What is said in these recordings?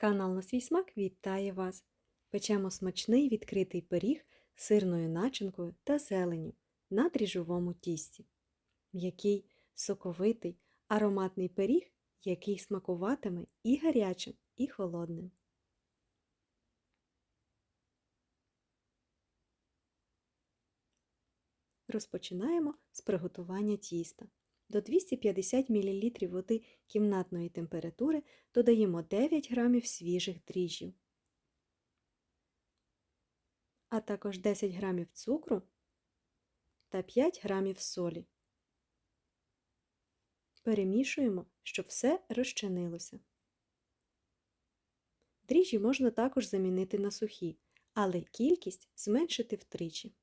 Канал на свій смак вітає вас! Печемо смачний відкритий пиріг з сирною начинкою та зеленю на дріжджовому тісті. М'який, соковитий, ароматний пиріг, який смакуватиме і гарячим, і холодним. Розпочинаємо з приготування тіста. До 250 мл води кімнатної температури додаємо 9 г свіжих дріжджів, а також 10 г цукру та 5 г солі. Перемішуємо, щоб все розчинилося. Дріжджі можна також замінити на сухі, але кількість зменшити втричі.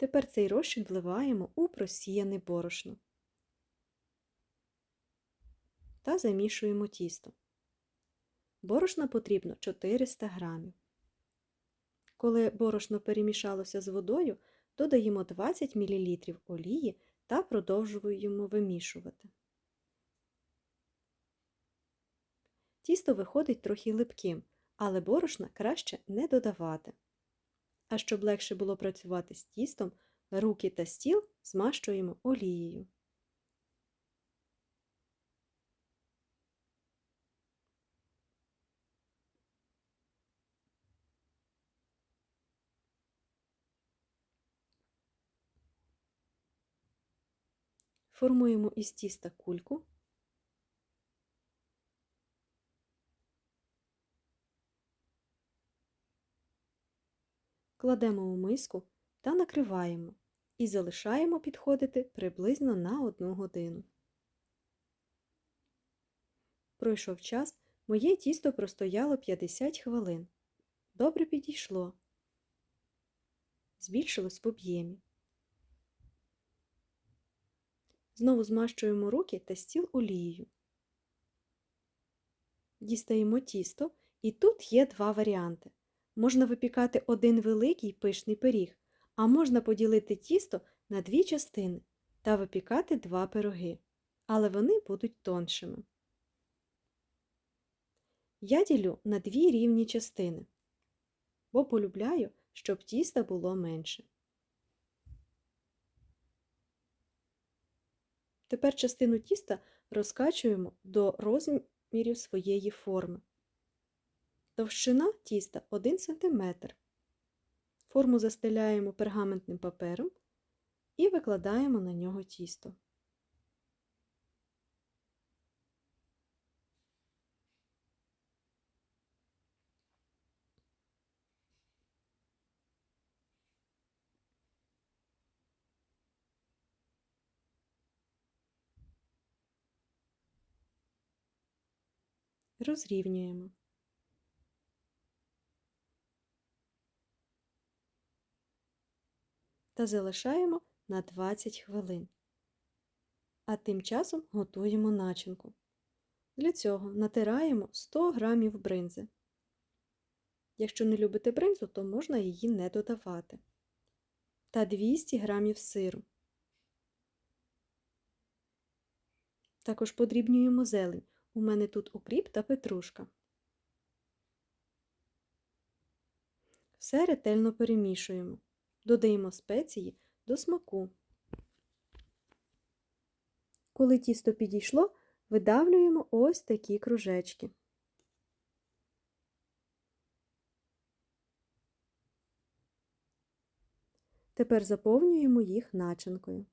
Тепер цей розчин вливаємо у просіяне борошно та замішуємо тісто. Борошна потрібно 400 грамів. Коли борошно перемішалося з водою, додаємо 20 мл олії та продовжуємо вимішувати. Тісто виходить трохи липким, але борошна краще не додавати. А щоб легше було працювати з тістом, руки та стіл змащуємо олією. Формуємо із тіста кульку. Кладемо у миску та накриваємо і залишаємо підходити приблизно на 1 годину. Пройшов час, моє тісто простояло 50 хвилин. Добре підійшло, збільшилось в об'ємі. Знову змащуємо руки та стіл олією. Дістаємо тісто, і тут є два варіанти. Можна випікати один великий пишний пиріг, а можна поділити тісто на дві частини та випікати два пироги, але вони будуть тоншими. Я ділю на дві рівні частини, бо полюбляю, щоб тіста було менше. Тепер частину тіста розкачуємо до розмірів своєї форми. Товщина тіста 1 см. Форму застеляємо пергаментним папером і викладаємо на нього тісто. Розрівнюємо. Та залишаємо на 20 хвилин. А тим часом готуємо начинку. Для цього натираємо 100 г бринзи. Якщо не любите бринзу, то можна її не додавати. Та 200 г сиру. Також подрібнюємо зелень. У мене тут укріп та петрушка. Все ретельно перемішуємо. Додаємо спеції до смаку. Коли тісто підійшло, видавлюємо ось такі кружечки. Тепер заповнюємо їх начинкою.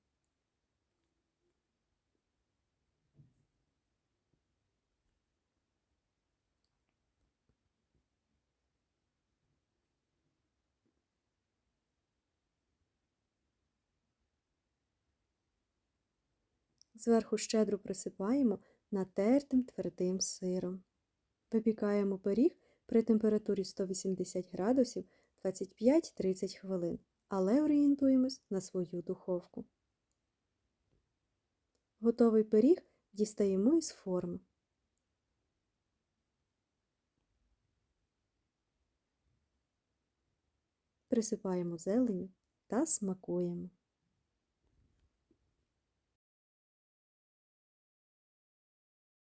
Зверху щедро присипаємо натертим твердим сиром. Випікаємо пиріг при температурі 180 градусів 25-30 хвилин, але орієнтуємось на свою духовку. Готовий пиріг дістаємо із форми. Присипаємо зеленю та смакуємо.